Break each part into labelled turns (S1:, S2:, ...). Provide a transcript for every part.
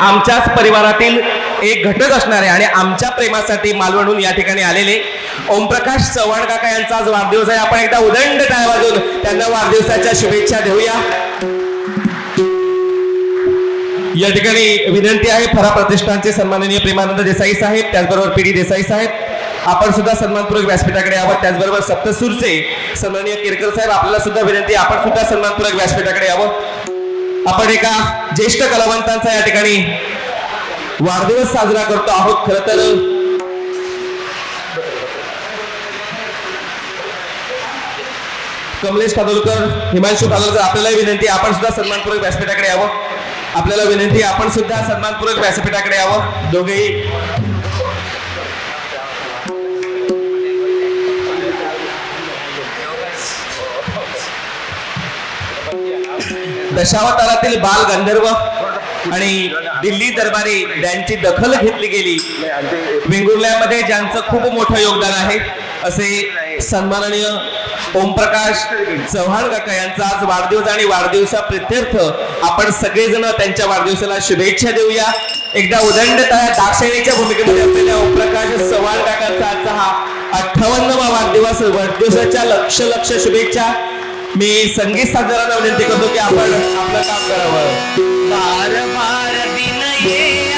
S1: आमच्याच परिवारातील एक घटक असणारे आणि आमच्या प्रेमासाठी मालवणून या ठिकाणी आलेले ओमप्रकाश चव्हाण काका यांचा आज वाढदिवस आहे. आपण एकदा उदंड टाळ वाजून त्यांना वाढदिवसाच्या शुभेच्छा देऊया. या ठिकाणी विनंती आहे फरा प्रतिष्ठानचे सन्माननीय प्रेमानंद देसाई साहेब त्याचबरोबर पी डी देसाई साहेब. आपण सुद्धा सन्मानपूर्वक व्यासपीठाकडे यावं त्याचबरोबर सप्तसूरचे सन्माननीय केरकर साहेब आपल्याला सुद्धा विनंती आपण सुद्धा सन्मानपूर्वक व्यासपीठाकडे यावं. आपण एका ज्येष्ठ कलावंतांचा या ठिकाणी वाढदिवस साजरा करतो आहोत. खर तर कमलेश कादोलकर हिमांशू कादोलकर आपल्याला विनंती आपण सुद्धा सन्मानपूर्वक व्यासपीठाकडे यावं. आपल्याला विनंती आपण सुद्धा सन्मानपूर्वक व्यासपीठाकडे यावं. दोघेही दशावतारातील बाल गंधर्व आणि दिल्ली दरबारी यांची दखल घेतली गेली. वेंगुर्ल्यामध्ये ज्यांचं खूप मोठं योगदान आहे असे सन्माननीय ओमप्रकाश चव्हाण काका यांचा आज वाढदिवस आणि वाढदिवसा प्रित्यर्थ आपण सगळेजण त्यांच्या वाढदिवसाला शुभेच्छा देऊया. एकदा उदंड दाक्षिणीच्या भूमिकेमध्ये असलेल्या ओमप्रकाश चव्हाण काकांचा आजचा हा अठ्ठावन्नवा वाढदिवस वाढदिवसाच्या लक्ष लक्ष शुभेच्छा. मी संगीत साधकांना विनंती करतो की आपण आपलं काम करावं.
S2: बार बार दिन ये.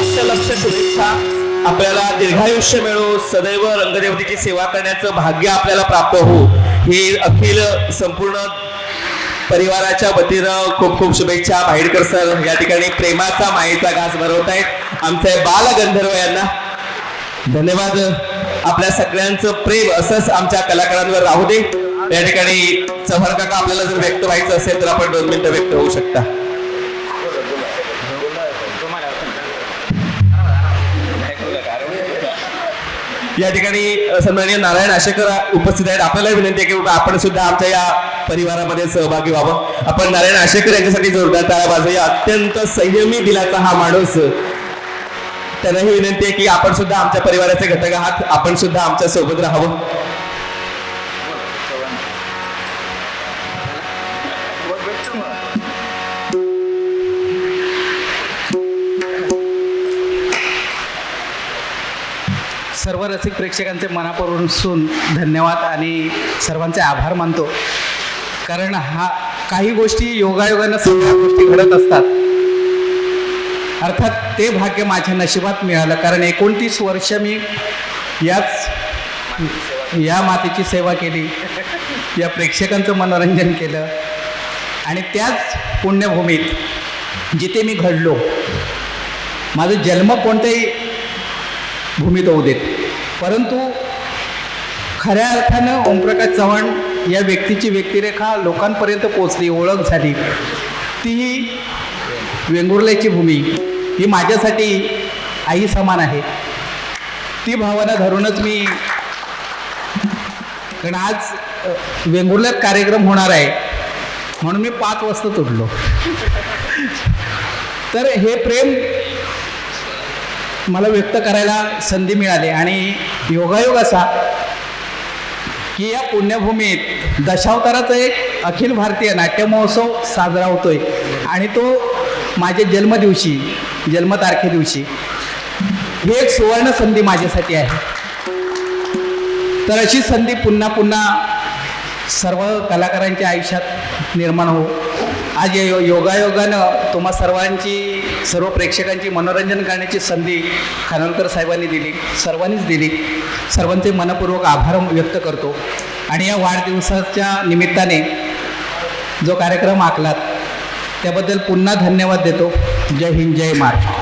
S1: वाढदिवसाच्या लक्ष शुभेच्छा. आपल्याला दीर्घायुष्य मिळो सदैव रंगदेवतेची सेवा करण्याचं भाग्य आपल्याला प्राप्त हो हे अखिल संपूर्ण परिवाराच्या वतीनं खूप खूप शुभेच्छा. भाईडकर सर या ठिकाणी प्रेमाचा मायेचा घास भरवत आहेत. आमचे बाल गंधर्व यांना धन्यवाद. आपल्या सगळ्यांचं प्रेम असंच आमच्या कलाकारांवर राहू दे. या ठिकाणी चव्हाण काका आपल्याला जर व्यक्त व्हायचं असेल तर आपण दोन मिनिटं व्यक्त होऊ शकता. या ठिकाणी सन्माननीय नारायण आशेकर उपस्थित आहेत. आपल्याला विनंती आहे की आपण सुद्धा आमच्या या परिवारामध्ये सहभागी व्हावं. आपण नारायण आशेकर यांच्यासाठी जोरदार टाळा वाजवूया. अत्यंत संयमी दिलाचा हा माणूस. त्यांनाही विनंती आहे की आपण सुद्धा आमच्या परिवाराचे घटक आहात. आपण सुद्धा आमच्यासोबत राहावं.
S3: सर्व रसिक प्रेक्षकांचे मनापासून धन्यवाद आणि सर्वांचे आभार मानतो. कारण हा काही गोष्टी योगायोगानं सगळ्या गोष्टी घडत असतात. अर्थात ते भाग्य माझ्या नशिबात मिळालं. कारण एकोणतीस वर्ष मी याच या मातेची सेवा केली. या प्रेक्षकांचं मनोरंजन केलं. आणि त्याच पुण्यभूमीत जिथे मी घडलो माझा जन्म कोणत्याही भूमीत होऊ देत. परंतु खऱ्या अर्थानं ओमप्रकाश चव्हाण या व्यक्तीची व्यक्तिरेखा लोकांपर्यंत पोचली ओळख झाली. ती वेंगुर्ल्याची भूमी ही माझ्यासाठी आई समान आहे. ती भावना धरूनच मी कारण आज वेंगुर्ल्यात कार्यक्रम होणार आहे म्हणून मी पाच वाजता तुटलो. तर हे प्रेम मला व्यक्त करायला संधी मिळाली. आणि योगायोग असा की या पुण्यभूमीत दशावताराचा एक अखिल भारतीय नाट्य महोत्सव साजरा होतोय. आणि तो माझ्या जन्मदिवशी जन्मतारखे दिवशी. ही एक सुवर्ण संधी माझ्यासाठी आहे. तर अशी संधी पुन्हा पुन्हा सर्व कलाकारांच्या आयुष्यात निर्माण हो आज या यो- योगायोगानं तुम्हा सर्वांची सर्व प्रेक्षकांची मनोरंजन करण्याची संधी खानोलकर साहेबांनी दिली सर्वांनीच दिली. सर्वांचे मनपूर्वक आभार व्यक्त करतो. आणि या वाढदिवसाच्या निमित्ताने जो कार्यक्रम आखलात त्याबद्दल पुन्हा धन्यवाद देतो. जय हिंद जय महाराष्ट्र.